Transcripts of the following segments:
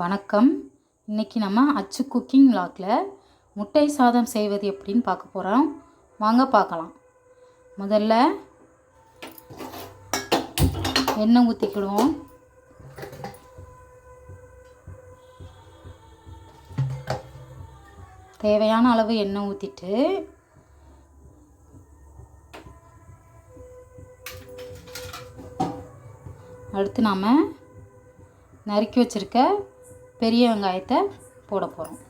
வணக்கம். இன்னைக்கு நம்ம அச்சு குக்கிங் லாக்கில் முட்டை சாதம் செய்வது எப்படின்னு பார்க்க போகிறோம் வாங்க பார்க்கலாம். முதல்ல எண்ணெய் ஊற்றிக்கிடுவோம் தேவையான அளவு எண்ணெய் ஊற்றிட்டு அடுத்து நாம் நறுக்கி வச்சுருக்க பெரிய வெங்காயத்தை போட போகிறோம்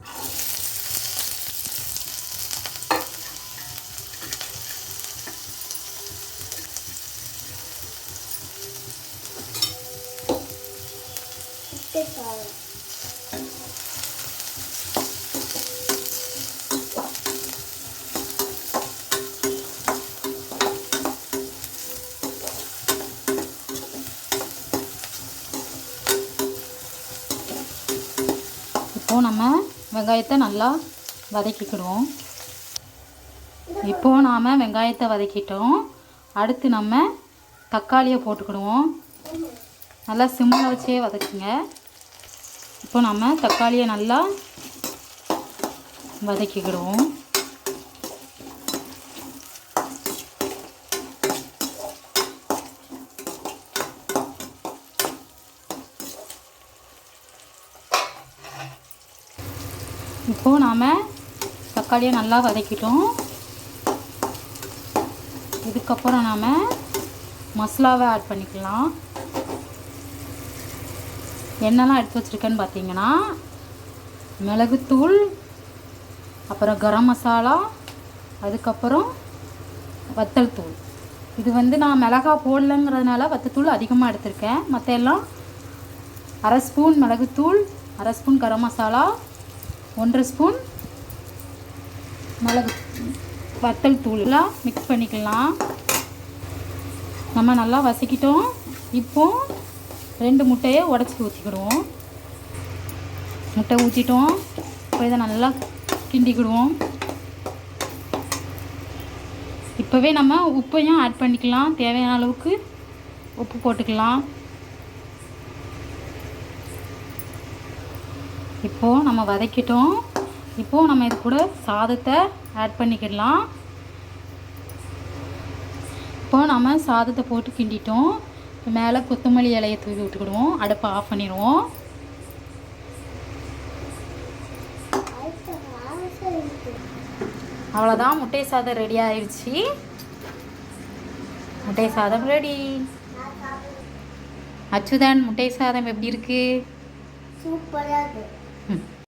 இப்போது நம்ம வெங்காயத்தை நல்லா வதக்கிக்கிடுவோம். இப்போது நாம் வெங்காயத்தை வதக்கிட்டோம். அடுத்து நம்ம தக்காளியை போட்டுக்கிடுவோம். நல்லா சிம்மில் வச்சே வதக்குங்க. இப்போ நம்ம தக்காளியை நல்லா வதக்கிக்கிடுவோம். இப்போது நாம் தக்காளியை நல்லா வதக்கிட்டோம். இதுக்கப்புறம் நாம் மசாலாவை ஆட் பண்ணிக்கலாம். என்னெல்லாம் எடுத்து வச்சுருக்கேன்னு பார்த்தீங்கன்னா மிளகுத்தூள் அப்புறம் கரம் மசாலா அதுக்கப்புறம் வத்தல் தூள். இது வந்து நான் மிளகா போடலங்கிறதுனால வத்தத்தூள் அதிகமாக எடுத்திருக்கேன். மற்ற எல்லாம் அரை ஸ்பூன் மிளகுத்தூள் அரை ஸ்பூன் கரம் மசாலா ஒன்றரை ஸ்பூன் மிளகு வத்தல் தூள்லாம் மிக்ஸ் பண்ணிக்கலாம். நம்ம நல்லா வசிக்கிட்டோம் இப்போ ரெண்டு முட்டையை உடச்சி ஊற்றிக்கிடுவோம் முட்டை ஊற்றிட்டோம் இப்போ இதை நல்லா கிண்டிக்கிடுவோம். இப்போவே நம்ம உப்பையும் ஆட் பண்ணிக்கலாம். தேவையான அளவுக்கு உப்பு போட்டுக்கலாம். இப்போது நம்ம வதக்கிட்டோம். இப்போது நம்ம இது கூட சாதத்தை ஆட் பண்ணிக்கிடலாம். இப்போது நம்ம சாதத்தை போட்டு கிண்டிட்டோம். மேலே கொத்தமல்லி இலையை தூவி விட்டுக்கிடுவோம். அடுப்பை ஆஃப் பண்ணிடுவோம். அவ்வளோதான் முட்டை சாதம் ரெடி ஆயிடுச்சு முட்டை சாதம் ரெடி அச்சுதன் முட்டை சாதம் எப்படி இருக்குது சூப்பராக இருக்குது Hmm.